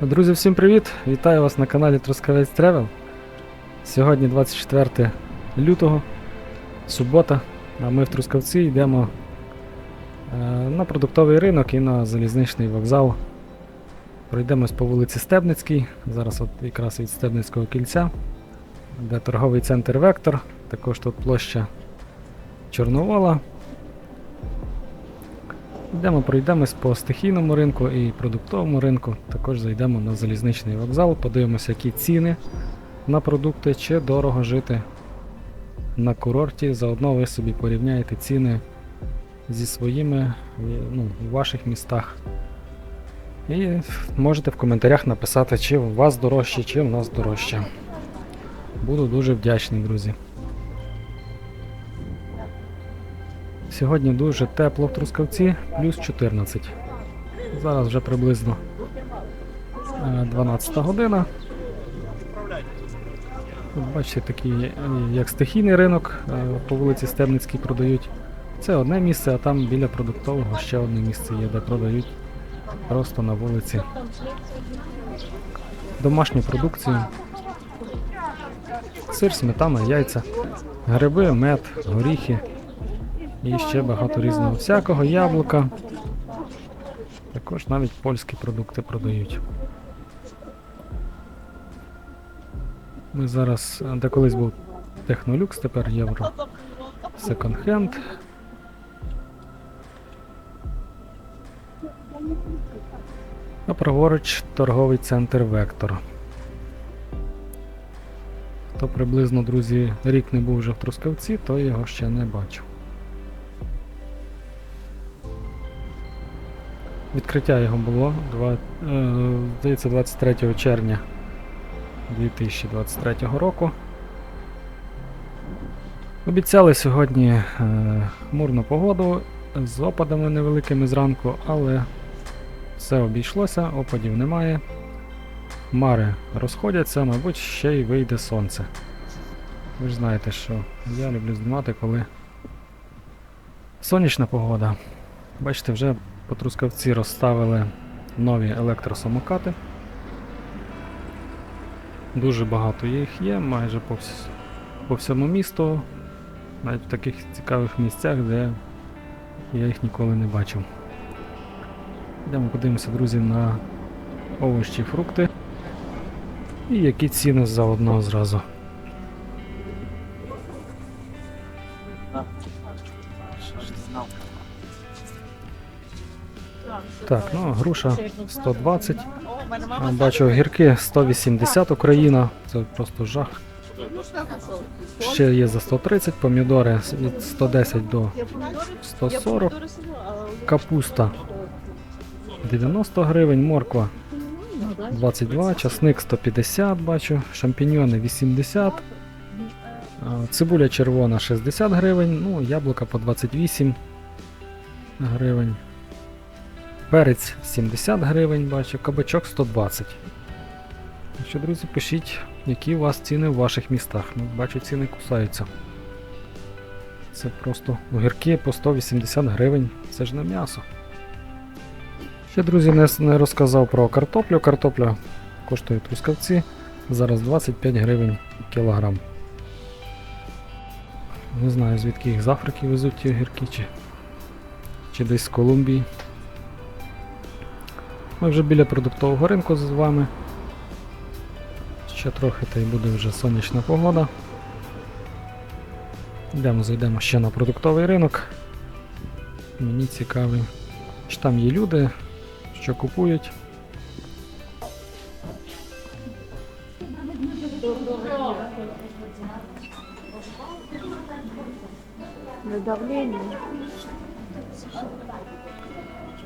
Друзі, всім привіт! Вітаю вас на каналі Трускавець Тревел. Сьогодні 24 лютого, субота, а ми в Трускавці йдемо е, на продуктовий ринок і на залізничний вокзал. Пройдемось по вулиці Стебницькій, зараз от якраз від Стебницького кільця, де торговий центр Вектор, також тут площа Чорновола. Йдемо, пройдемось по стихійному ринку і продуктовому ринку. Також зайдемо на залізничний вокзал, подивимося, які ціни на продукти, чи дорого жити на курорті. Заодно ви собі порівняєте ціни зі своїми е, ну, в ваших містах. І можете в коментарях написати, чи у вас дорожче, чи у нас дорожче. Буду дуже вдячний, друзі. Сьогодні дуже тепло в Трускавці, плюс 14. Зараз вже приблизно е, 12 година. Тут бачите, такий е, як стихійний ринок е, по вулиці Стебницькій продають. Це одне місце, а там біля продуктового ще одне місце є, де продають просто на вулиці домашню продукцію. Сир, сметана, яйця, гриби, мед, горіхи. І ще багато різного всякого, яблука. Також навіть польські продукти продають. Ми зараз, е, де колись був Технолюкс, тепер євро. Секонд-хенд. А праворуч торговий центр Вектор. Хто приблизно, друзі, рік не був вже в Трускавці, то його ще не бачив. Відкриття його було е, здається 23 червня 2023 року. Обіцяли сьогодні е, хмурну погоду з опадами невеликими зранку, але все обійшлося, опадів немає. Хмари розходяться, мабуть, ще й вийде сонце. Ви ж знаєте, що я люблю знімати, коли сонячна погода. Бачите, вже по Трускавці розставили нові електросамокати. Дуже багато їх є, майже по, вс- по всьому місту, навіть в таких цікавих місцях, де я їх ніколи не бачив. Йдемо подивимося, друзі, на овочі, фрукти. І які ціни заодно зразу. Так, ну груша 120. Бачу огірки 180 Україна. Це просто жах. Ще є за 130, помідори від 110 до 140. Капуста 90 гривень, морква 22, часник 150 бачу, шампіньйони 80. Цибуля червона 60 гривень, ну, яблука по 28 гривень. Перець 70 гривень, бачу, кабачок 120. Так що, друзі, пишіть, які у вас ціни в ваших містах. Ну, бачу, ціни кусаються. Це просто огірки по 180 гривень. Це ж не м'ясо. Ще, друзі, не, не розказав про картоплю. Картопля коштує трускавці. Зараз 25 гривень кілограм. Не знаю, звідки їх з Африки везуть ті огірки, чи, чи десь з Колумбії. Ми вже біля продуктового ринку з вами. Ще трохи та й буде вже сонячна погода. Йдемо, зайдемо ще на продуктовий ринок. Мені цікавий, чи там є люди, що купують.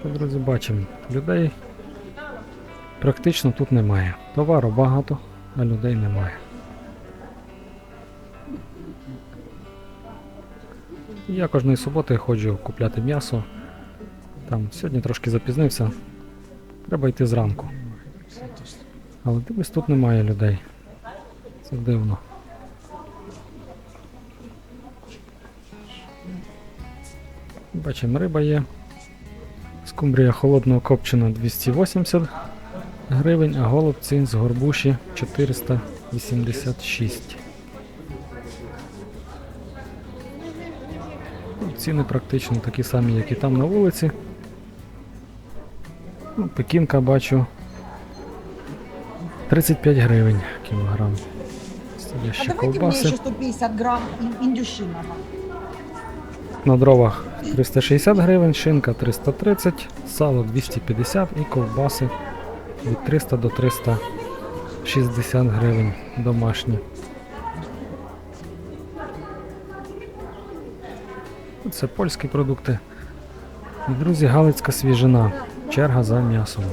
Що, друзі, бачимо, людей практично тут немає. Товару багато, а людей немає. Я кожної суботи ходжу купляти м'ясо. Там сьогодні трошки запізнився. Треба йти зранку. Але дивись, тут немає людей. Це дивно. Бачимо, риба є. Скумбрія холодного копчена 280 гривень, а голубці з горбуші 486. Ну, Ціни практично такі самі, як і там на вулиці. Ну, Пекінка бачу 35 гривень кілограм. Є А давайте ковбаси. еще 150 грамм ин- На дровах 360 гривень, шинка 330, сало 250 і ковбаси від 300 до 360 гривень домашні. Це польські продукти. І, друзі, галицька свіжина. Черга за м'ясом.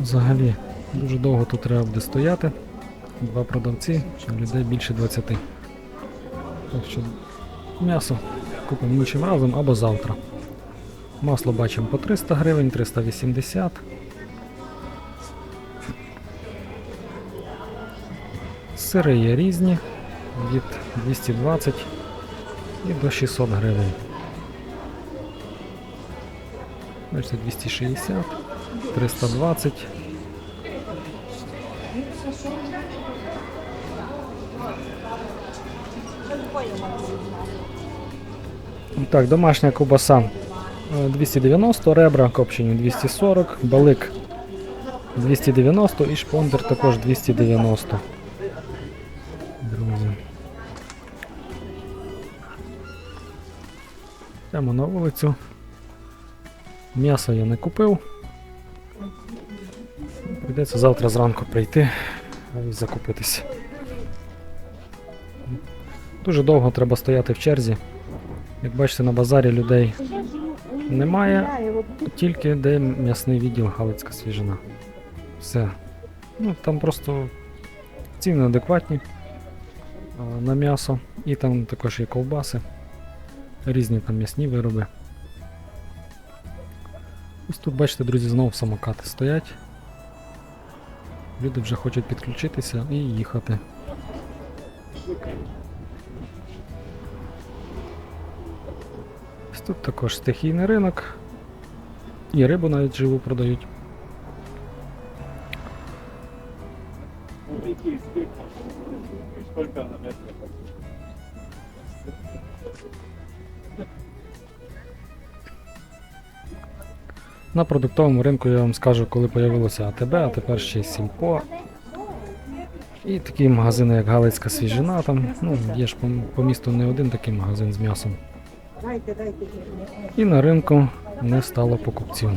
Взагалі, дуже довго тут треба буде стояти. Два продавці, людей більше 20. Так що м'ясо купимо іншим разом або завтра. Масло бачимо по 300 гривень, 380. Сири є різні від 220 і до 600 гривень. Бачите, 260, 320. Так, домашня ковбаса е, 290, ребра копчені 240, балик 290 і шпондер також 290. Друзі. Йдемо на вулицю. М'ясо я не купив. Прийдеться завтра зранку прийти і закупитися. Дуже довго треба стояти в черзі. Як бачите, на базарі людей немає, тільки де м'ясний відділ Галицька свіжина. Все. Ну, там просто ціни адекватні на м'ясо. І там також є ковбаси, різні там м'ясні вироби. Ось тут, бачите, друзі, знову самокати стоять. Люди вже хочуть підключитися і їхати. Тут також стихійний ринок. І рибу навіть живу продають. На продуктовому ринку я вам скажу, коли появилося АТБ, а тепер ще й Сільпо. І такі магазини, як Галицька свіжина, там, ну, є ж по, по місту не один такий магазин з м'ясом. І на ринку не стало покупців.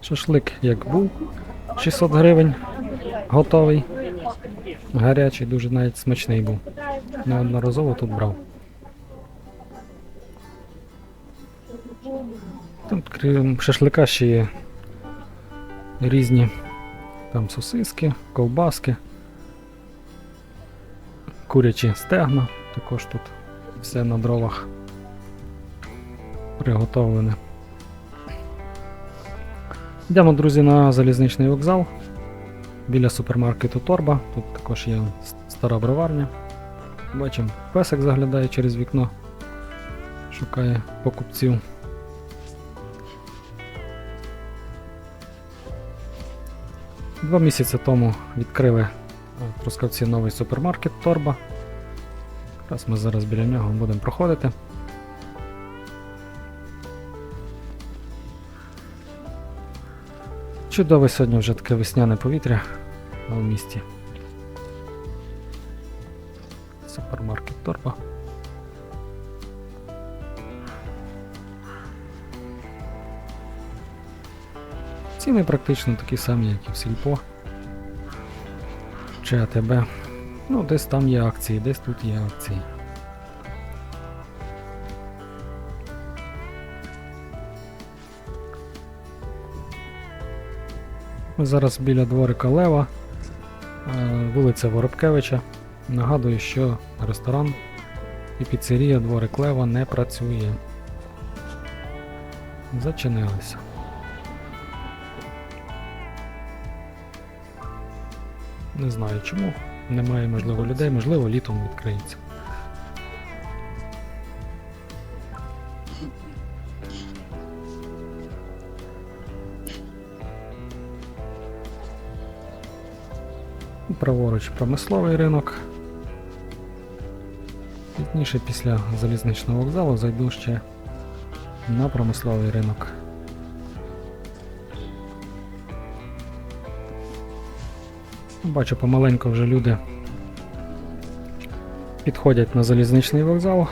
Шашлик як був 600 гривень, готовий. Гарячий, дуже навіть смачний був. Неодноразово тут брав. Тут крім шашлика ще є різні там сосиски, ковбаски, курячі стегна, також тут все на дровах приготовлене. Йдемо, друзі, на залізничний вокзал біля супермаркету Торба. Тут також є стара броварня. Бачимо, песик заглядає через вікно, шукає покупців. Два місяці тому відкрили е, в Трускавці новий супермаркет Торба. Якраз ми зараз біля нього будемо проходити. Чудове сьогодні вже таке весняне повітря у місті. Супермаркет Торба. Ціни практично такі самі, як і в Сільпо. Чи АТБ. Ну, десь там є акції, десь тут є акції. Ми зараз біля дворика Лева, е, вулиця Воробкевича. Нагадую, що ресторан і піцерія дворик Лева не працює. Зачинилися. Не знаю чому немає можливо людей, можливо, літом відкриється. Праворуч промисловий ринок. Пізніше після залізничного вокзалу зайду ще на промисловий ринок. Бачу, помаленьку вже люди підходять на залізничний вокзал,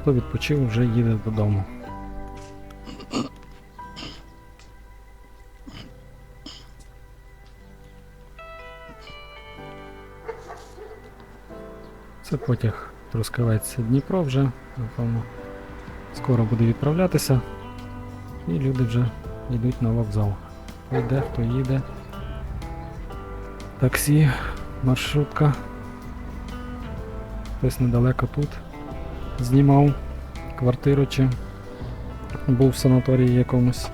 хто відпочив, вже їде додому. Це потяг Трускавець Дніпро вже, напевно, скоро буде відправлятися. І люди вже йдуть на вокзал. Йде, хто їде. Таксі, маршрутка. Хтось недалеко тут знімав квартиру чи був в санаторії якомусь.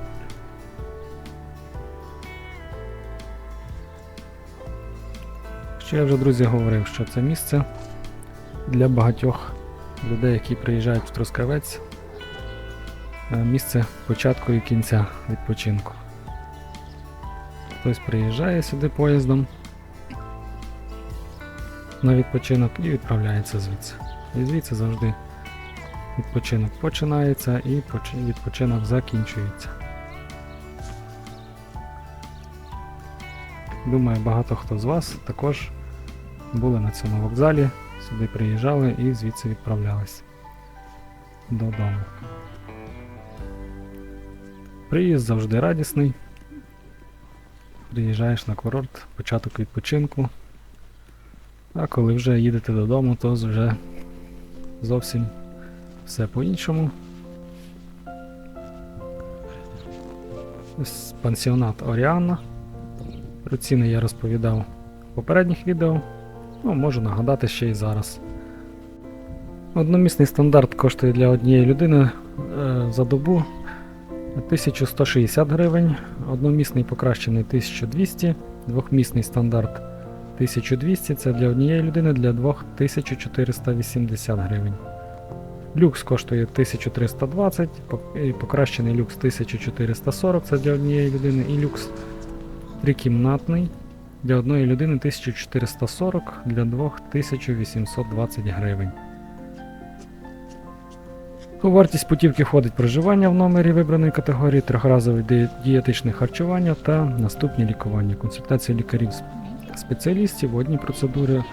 Що я вже, друзі, говорив, що це місце для багатьох людей, які приїжджають в Трускавець. е, Місце початку і кінця відпочинку. Хтось приїжджає сюди поїздом на відпочинок і відправляється звідси. І звідси завжди відпочинок починається і відпочинок закінчується. Думаю, багато хто з вас також були на цьому вокзалі, сюди приїжджали і звідси відправлялись додому. Приїзд завжди радісний. Приїжджаєш на курорт, початок відпочинку. А коли вже їдете додому, то вже зовсім все по-іншому. Пансіонат Оріана. Про ціни я розповідав в попередніх відео. Ну, можу нагадати ще й зараз. Одномісний стандарт коштує для однієї людини е, за добу 1160 гривень, одномісний покращений 1200, двохмісний стандарт 1200 це для однієї людини, для двох 1480 гривень. Люкс коштує 1320, пок- і покращений люкс 1440 це для однієї людини, і люкс трикімнатний для одної людини 1440, для двох 1820 гривень. У вартість путівки входить проживання в номері вибраної категорії, трьохразове дієтичне харчування та наступні лікування, консультація лікарів спеціалістів, водні процедури,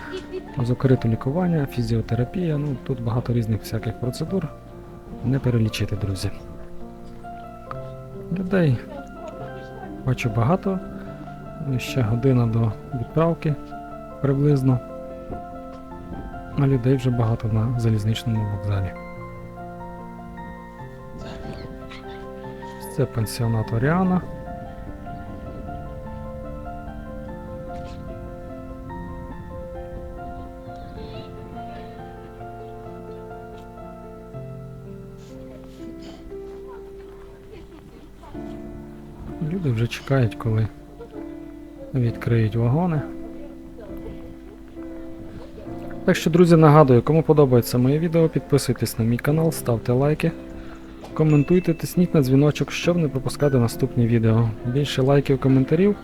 озокорите лікування, фізіотерапія. Ну тут багато різних всяких процедур. Не перелічити, друзі. Людей бачу багато. Ще година до відправки приблизно. А людей вже багато на залізничному вокзалі. Це пансіонат Оріана. Люди вже чекають, коли відкриють вагони. Так що, друзі, нагадую, кому подобається моє відео, підписуйтесь на мій канал, ставте лайки, коментуйте, тисніть на дзвіночок, щоб не пропускати наступні відео. Більше лайків, коментарів,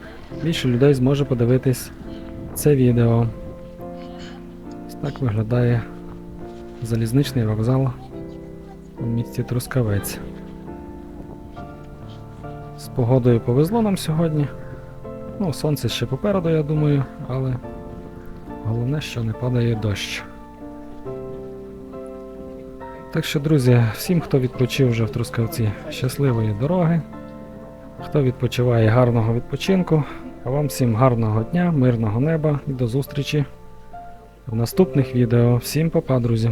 більше людей зможе подивитись це відео. Ось так виглядає залізничний вокзал у місті Трускавець. З погодою повезло нам сьогодні. Ну, сонце ще попереду, я думаю, але головне, що не падає дощ. Так що, друзі, всім, хто відпочив вже в Трускавці, щасливої дороги. Хто відпочиває гарного відпочинку, а вам всім гарного дня, мирного неба і до зустрічі в наступних відео. Всім па-па, друзі!